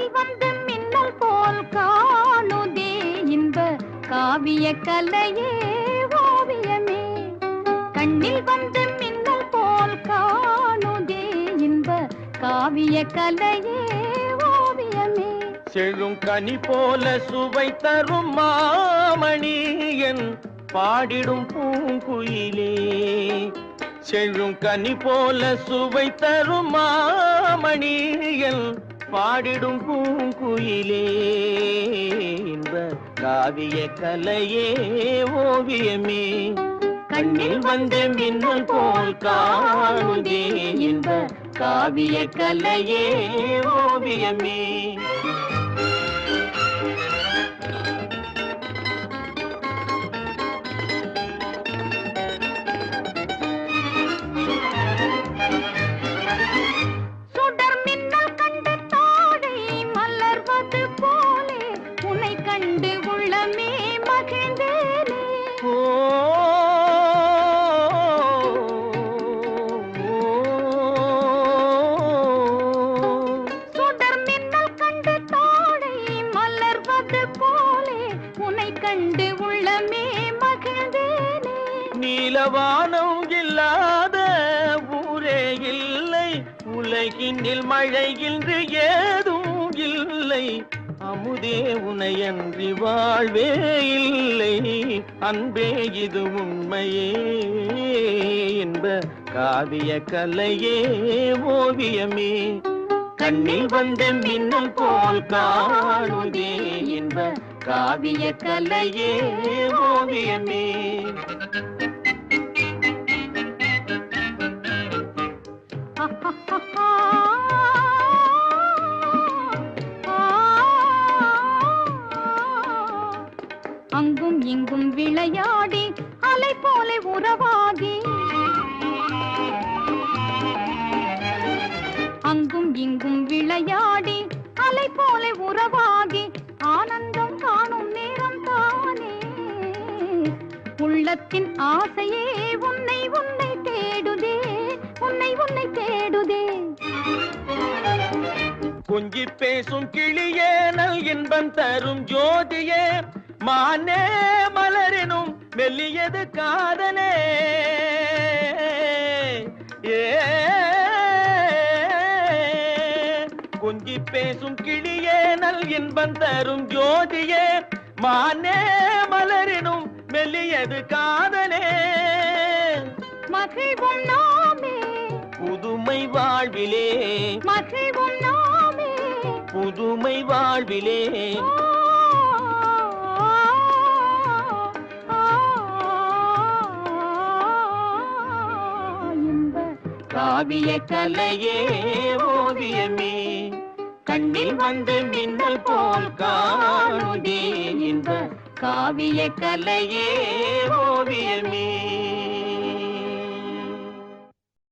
காற்றில் வந்து மின்னல் போல் காணுதே இன்ப காவிய கலையே ஓவியமே. கண்ணில் வந்து மின்னல் போல் காணுதே இன்ப காவிய கலையே ஓவியமே. செழும் கனி போல சுவை தரும் மாமணி என் பாடிடும் பூங்குயிலே. செழும் கனி போல சுவை தரும் மாமணியல் பாடிடும் பூங்குயிலே இன்ப காவிய கலையே ஓவியமே. கண்ணில் வந்த மின்னல் போல் காணுதே இன்ப காவிய கலையே ஓவியமே. நீலவானம் இல்லாத ஊரே இல்லை. உலகினில் மழை இன்று ஏதும் இல்லை. அமுதே உனையன்றி வாழ்வே இல்லை. அன்பே இது உண்மையே என்ப காவிய கலையே ஓவியமே. கண்ணில் வந்த மின்னல் போல் காணுதே என்ப காவிய கலையே ஓவியமே. அங்கும் இங்கும் விளையாடி அலை போல உறவாகி. அங்கும் இங்கும் விளையாடி அலை போல உறவாகி. ஆனந்தம் காணும் நேரம் தானே. உள்ளத்தின் ஆசையே உன்னை உன்னை தேடுதே உன்னை உன்னை தேடுதே. கொஞ்சி பேசும் கிளியே நல் இன்பம் தரும் ஜோதியே. மானே மலரினும் மெல்லியது காதலே. ஏ கொஞ்சி பேசும் கிளியே நல் இன்பம் தரும் ஜோதியே. மானே மலரினும் மெல்லியது காதலே. மகிழ்வும் நாமே புதுமை வாழ்விலே. மகிழ்வும் நாமே புதுமை வாழ்விலே. காவிய கலையே ஓவியமே. கண்ணில் வந்து மின்னல் போல் காணுதே இன்ப காவிய கலையே ஓவியமே.